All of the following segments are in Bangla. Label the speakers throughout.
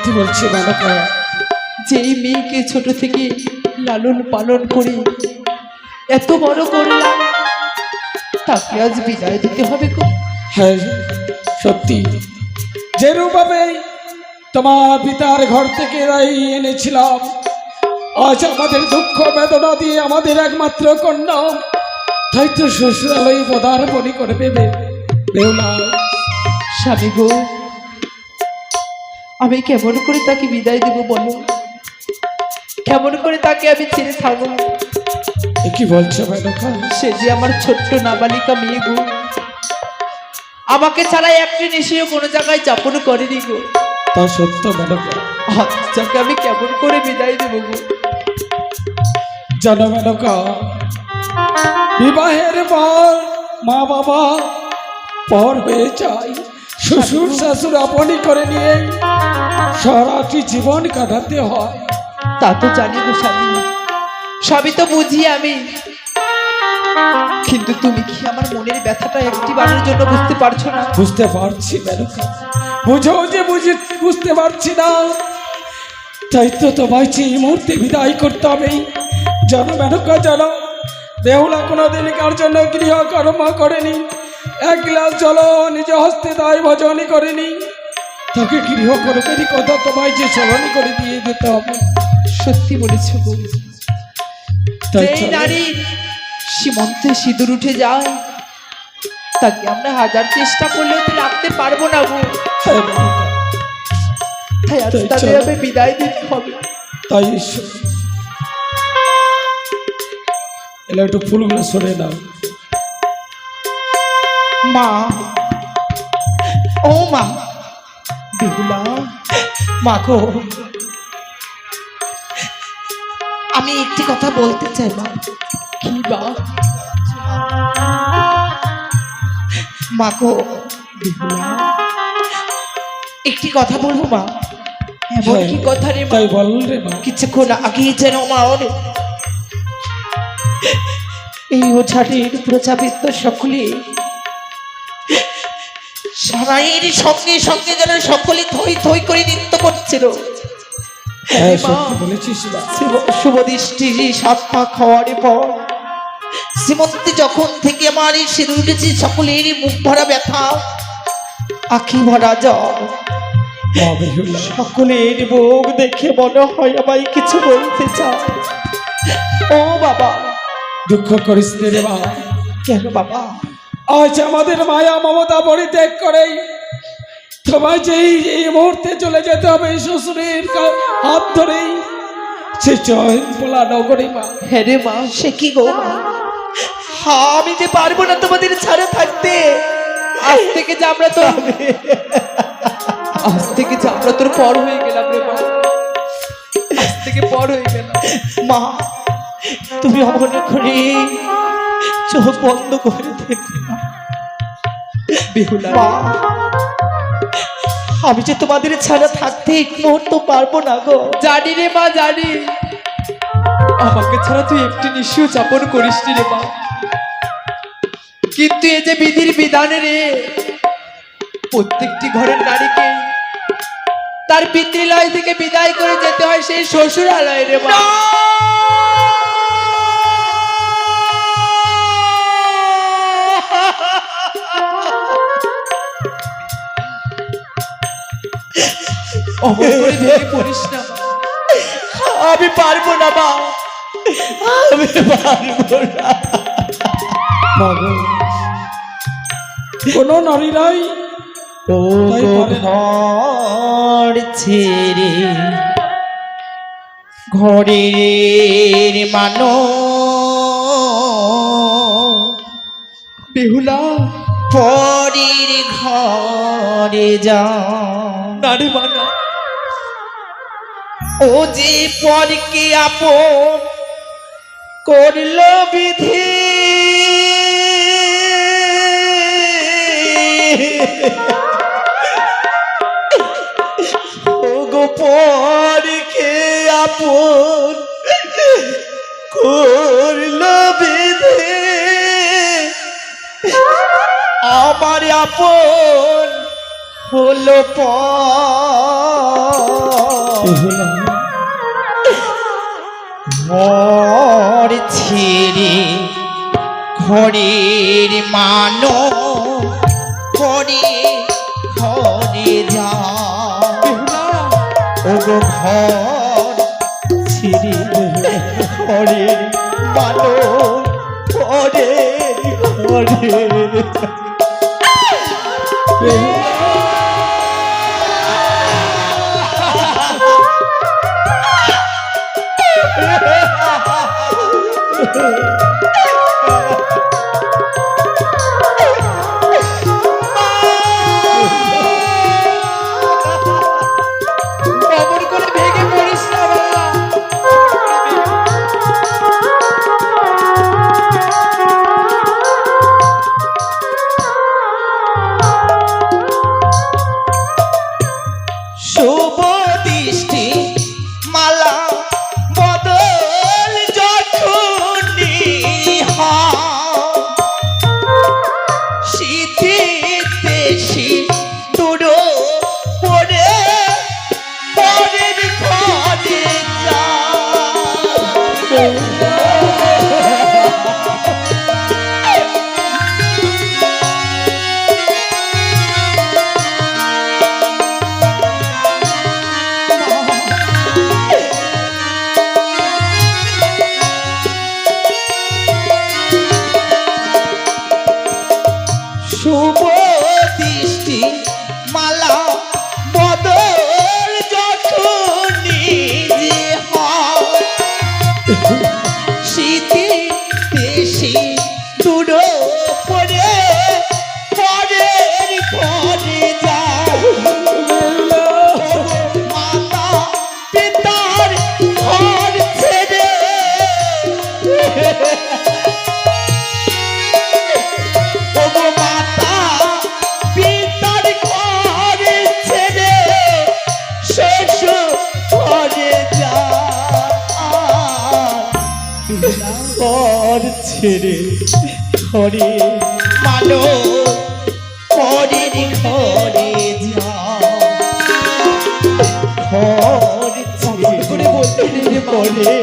Speaker 1: সত্যি বলছি মেনকা
Speaker 2: যেই মেয়েকে ছোট থেকে লালন পালন করি এত বড় করলাম তাকে আজ বিদায় দিতে হবে
Speaker 1: হ্যাঁ সত্যি। যেরূপভাবে তোমার পিতার ঘর থেকে তাই এনেছিলাম আজ আমাদের দুঃখ বেদনা দিয়ে আমাদের একমাত্র কন্যা তাই তো শ্বশুরালয় পদার্পণই করে দেবে বেউলা
Speaker 2: স্বামী গো আমি কেমন করে তাকে বিদায় দেব বলো? কেমন করে তাকে আমি ছেড়ে থাকব
Speaker 1: কি বলছো
Speaker 2: সে যে আমার ছোট্ট নাবালিকা মেয়ে গো। আমাকে ছাড়া একটি নিশিও কোনো জায়গায় যাপন করেনি গো।
Speaker 1: তা সত্য
Speaker 2: যাকে আমি কেমন করে বিদায় দেবো গো?
Speaker 1: জানো মেনকা বিবাহের পর মা বাবা পর হয়ে যায়। শ্বশুর শাশুর আপনি করে নিয়ে সারাটি জীবন কাটাতে হয়।
Speaker 2: তা তো জানি গো স্বামী। সবই তো বুঝি আমি। কিন্তু তুমি কি আমার মনের ব্যথাটা একটি বারের জন্য বুঝতে পারছ না?
Speaker 1: বুঝতে পারছি মেনকা বুঝো যে বুঝি বুঝতে পারছি না। তাই তো তোমায় যে এই মুহূর্তে বিদায় করতে হবে। জানো মেনকা জানো বেহুলা কোনোদিন কার জন্য গৃহ কর্ম করেনি। এক গ্লাস জল নিজ হস্তে দায় ভজনই করেনি। তাকে গৃহ কর্মেরই কথা তোমায় যে স্মরণ করে দিয়ে যেতে হবে।
Speaker 2: সত্যি বলেছ সীমন্তে সিঁদুর উঠে যায় তাকে আমরা হাজার চেষ্টা করলেও তো রাখতে পারব না গো তাই আজ তাদের আমি বিদায় দিতে হবে।
Speaker 1: তাই এলা একটু ফুলগুলো সরে নাও।
Speaker 2: মা ও মা। বেহুলা মা গো। আমি একটি কথা বলতে চাই মা। কি বা মা গো। বেহুলা। একটি কথা বলব মা? এমন কি কথা রে মা।
Speaker 1: তাই বল রে মা।
Speaker 2: কিছুক্ষণ আগেই যেন আমার এই ওঝাটির প্রজাবিত্ত সকলে সারাইয়ের সঙ্গে সঙ্গে যেন সকলে থই থই করে নৃত্য করছিল।
Speaker 1: হ্যাঁ
Speaker 2: মা। শুভ- দৃষ্টি সাত পা খাওয়ার পর। শ্রীমন্তী যখন থেকে আমার এই সিঁদুর উঠেছে সকলের মুখ ভরা ব্যথা আখি ভরা জল সকলের মুখ দেখে মনে হয় আমায় কিছু বলতে চায়। ও বাবা।
Speaker 1: দুঃখ করিস রে বাবা
Speaker 2: কেন বাবা?
Speaker 1: আজ আমাদের মায়া মমতা পরিত্যাগ করে। তোমায় যে এই- মুহূর্তে চলে যেতে হবে শ্বশুরের হাত ধরেই, সে জয় পোলা নগরী মা।
Speaker 2: হ্যাঁ রে মা, সে কি গো? মা আমি যে পারব না তোমাদের ছাড়া থাকতে। আজ থেকে যে আমরা তো আজ থেকে যে আমরা তোর পর হয়ে গেলাম রে মা। আজ থেকে পর হয়ে গেলাম। মা, তুমি অমন করে চোখ বন্ধ করে বেহুলা আমি যে তোমাদের ছাড়া থাকতে এক মুহূর্ত পারব না গো। জানি রে মা জানি। আমাকে ছাড়া তুই একটি নিশিও যাপন করিস রে মা। কিন্তু এ যে বিধির বিধানে রে প্রত্যেকটি ঘরের নারীকে তার পিতৃলয় থেকে বিদায় করে যেতে হয় সেই শ্বশুরালয় রে মা। আমি পারব না মা। আমি পারব না।
Speaker 1: কোনো নারীরাই তাই পারে
Speaker 2: ঘর ছেড়ে ঘরের মানো বেহুলা। পরের ঘরে যা। না রে মানা ও যে পর কি আপন করল বিধি? পর কে আপন করল বিধি? আমার আপন হলো পর। ঘর ছিড়ি খড়ির মানো খড়ি খড়ি যা ওগো ঘর ছিড়ি খড়ির মানো খড়ে খড়ে Yeah. আছে ছেড়ে ঘরে মানো পরের ঘরে যা ঘর ছেড়ে পরে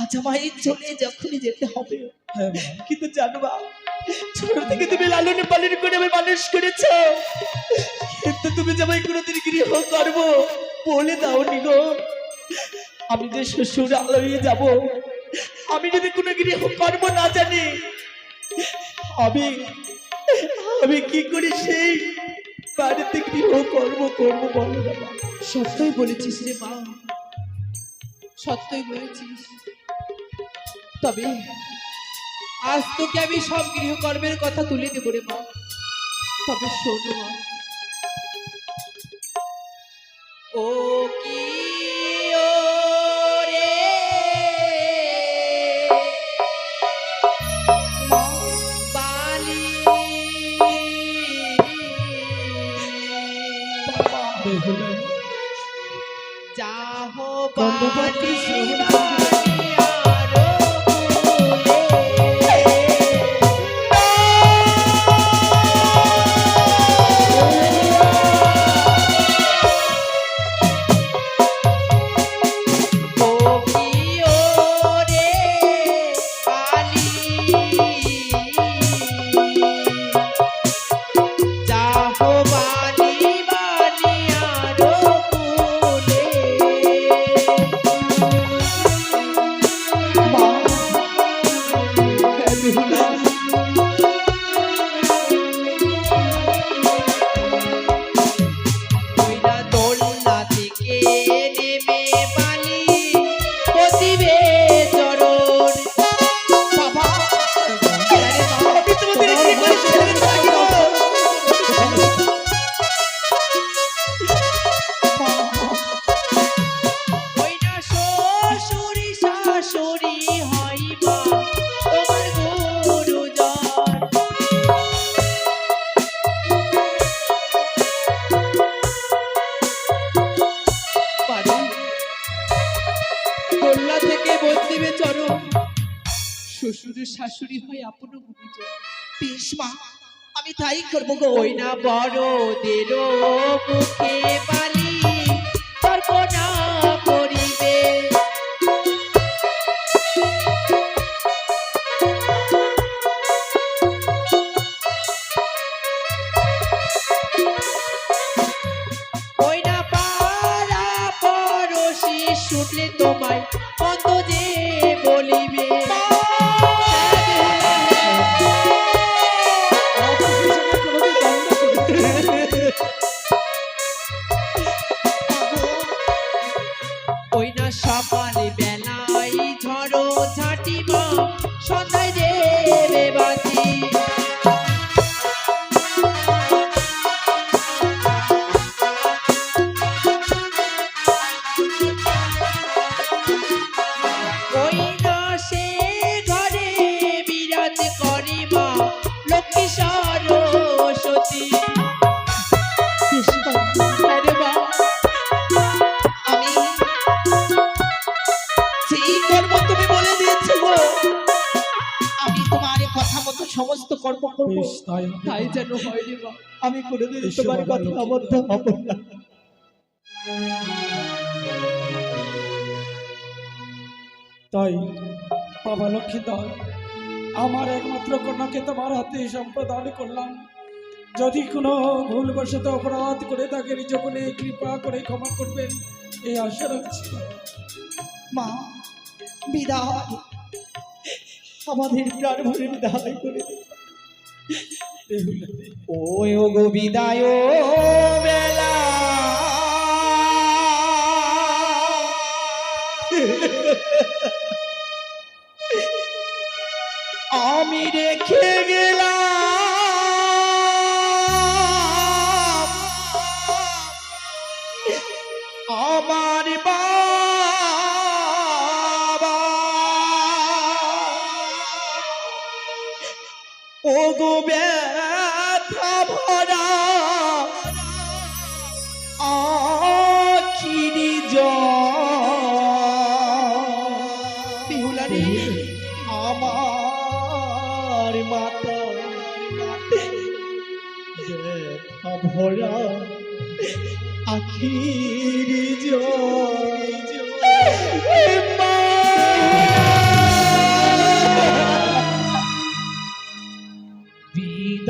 Speaker 2: আজ আমায় চলে যখনই যেতে হবে।
Speaker 1: হ্যাঁ,
Speaker 2: কিন্তু ছোট থেকে তুমি পালন করে আমি মানুষ করেছ। কিন্তু তুমি যে কোনোদিন গৃহ করব বলে দাও আমি যে শ্বশুর আলোয় যাব আমি যদি কোনো গৃহ করব না জানি আমি আমি কি করি সেই বাড়িতে করব সত্যই বলেছিস রে মা সত্যই বলেছিস। তবে আজ তোকে আমি সব গৃহকর্মের কথা তুলে দেব রে মা। তবে শোনো মা। ও যাহ শ্বশুরের শাশুড়ি হয় আপন মা আমি তাই করব গো ওই না বড়দের মুখে পালি করিবা লক্ষ্মী সরস্বতী আমি সেই কর্ম তুমি বলে দিয়েছ গো আমি তোমার কথা মতো সমস্ত কর্ম করব
Speaker 1: তাই।
Speaker 2: যেন হয় রে মা আমি কোনোদিন তোমার
Speaker 1: বাবা,
Speaker 2: কথা
Speaker 1: লক্ষ্মী।
Speaker 2: অবদ্ধ হব না
Speaker 1: তাই বাবা লক্ষ্মীধর আমার একমাত্র কন্যাকে তোমার হাতে সম্প্রদান করলাম। যদি কোনো ভুলবশত অপরাধ করে থাকে নিজ বলে কৃপা করে ক্ষমা করবেন এই আশা রাখছি।
Speaker 2: মা বিদায়। আমাদের প্রাণ ভরে বিদায় করে। ওই ও গো বিদায় বেলা।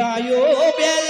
Speaker 2: ah 别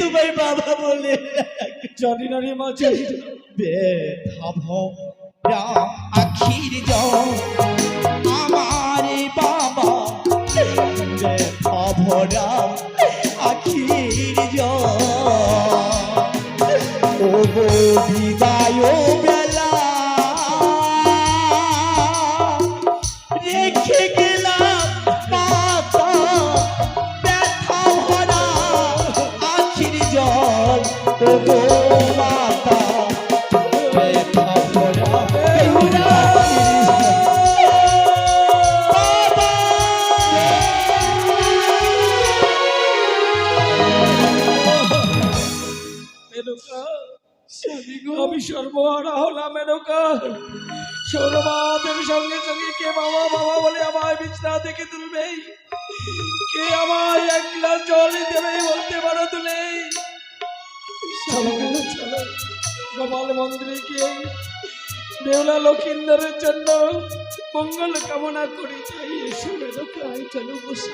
Speaker 2: কে তোমায় বাবা বলে
Speaker 1: জনি না রে মা জানি না।
Speaker 2: ব্যথা ভরা আখির যাও আমার বাবা ভরা
Speaker 1: হলাম মেনকা সঙ্গে সঙ্গে কে বাবা বাবা বলে আমায় বিছনা থেকে তুলবে? কে আমায় এক গ্লাস জল দেবে বলতে পারো তুলে গোপাল মন্দিরে গিয়ে বেউলা লক্ষিন্দরের জন্য মঙ্গল কামনা করি তাই এসো চলো বসে।